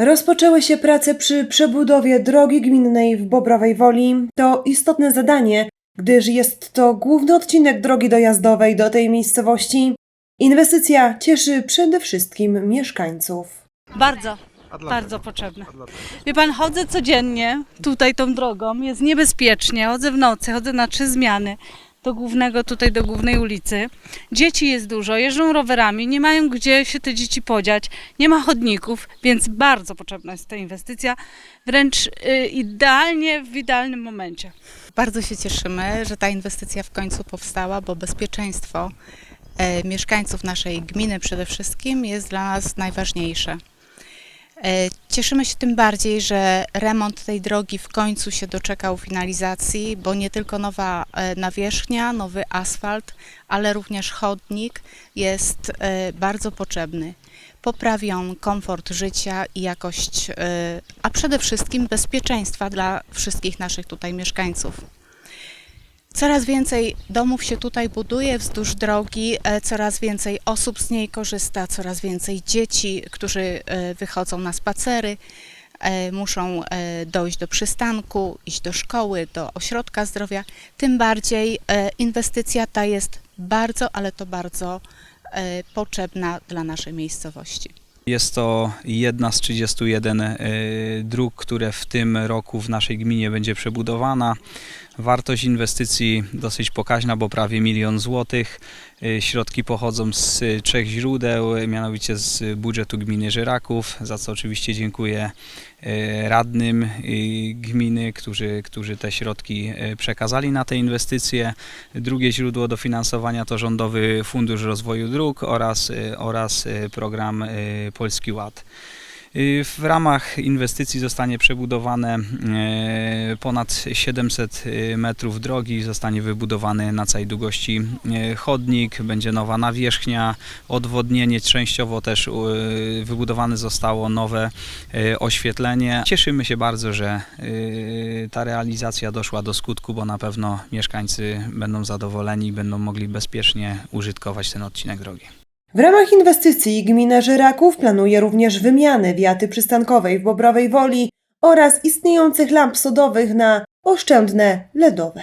Rozpoczęły się prace przy przebudowie drogi gminnej w Bobrowej Woli. To istotne zadanie, gdyż jest to główny odcinek drogi dojazdowej do tej miejscowości. Inwestycja cieszy przede wszystkim mieszkańców. Bardzo, bardzo potrzebne. Wie pan, chodzę codziennie tutaj tą drogą, jest niebezpiecznie, chodzę w nocy, chodzę na trzy zmiany do głównego, tutaj do głównej ulicy. Dzieci jest dużo, jeżdżą rowerami, nie mają gdzie się te dzieci podziać, nie ma chodników, więc bardzo potrzebna jest ta inwestycja, wręcz y, idealnie w idealnym momencie. Bardzo się cieszymy, że ta inwestycja w końcu powstała, bo bezpieczeństwo e, mieszkańców naszej gminy przede wszystkim jest dla nas najważniejsze. Cieszymy się tym bardziej, że remont tej drogi w końcu się doczekał finalizacji, bo nie tylko nowa e, nawierzchnia, nowy asfalt, ale również chodnik jest e, bardzo potrzebny. Poprawi on komfort życia i jakość, e, a przede wszystkim bezpieczeństwa dla wszystkich naszych tutaj mieszkańców. Coraz więcej domów się tutaj buduje wzdłuż drogi, e, coraz więcej osób z niej korzysta, coraz więcej dzieci, którzy e, wychodzą na spacery, e, muszą dojść do przystanku, iść do szkoły, do ośrodka zdrowia. Tym bardziej inwestycja ta jest bardzo, ale to bardzo potrzebna dla naszej miejscowości. Jest to jedna z 31 y, dróg, które w tym roku w naszej gminie będzie przebudowana. Wartość inwestycji dosyć pokaźna, bo prawie milion złotych. Y, Środki pochodzą z y, trzech źródeł, y, mianowicie z budżetu gminy Żyraków, za co oczywiście dziękuję radnym gminy, którzy, którzy te środki przekazali na te inwestycje. Drugie źródło dofinansowania to Rządowy Fundusz Rozwoju Dróg oraz, oraz program Polski Ład. Y, W ramach inwestycji zostanie przebudowane y, ponad 700 metrów drogi, zostanie wybudowany na całej długości y, chodnik, będzie nowa nawierzchnia, odwodnienie, częściowo też y, wybudowane zostało nowe y, oświetlenie. Cieszymy się bardzo, że y, ta realizacja doszła do skutku, bo na pewno mieszkańcy będą zadowoleni i będą mogli bezpiecznie użytkować ten odcinek drogi. W ramach inwestycji gmina Żyraków planuje również wymianę wiaty przystankowej w Bobrowej Woli oraz istniejących lamp sodowych na oszczędne LEDowe.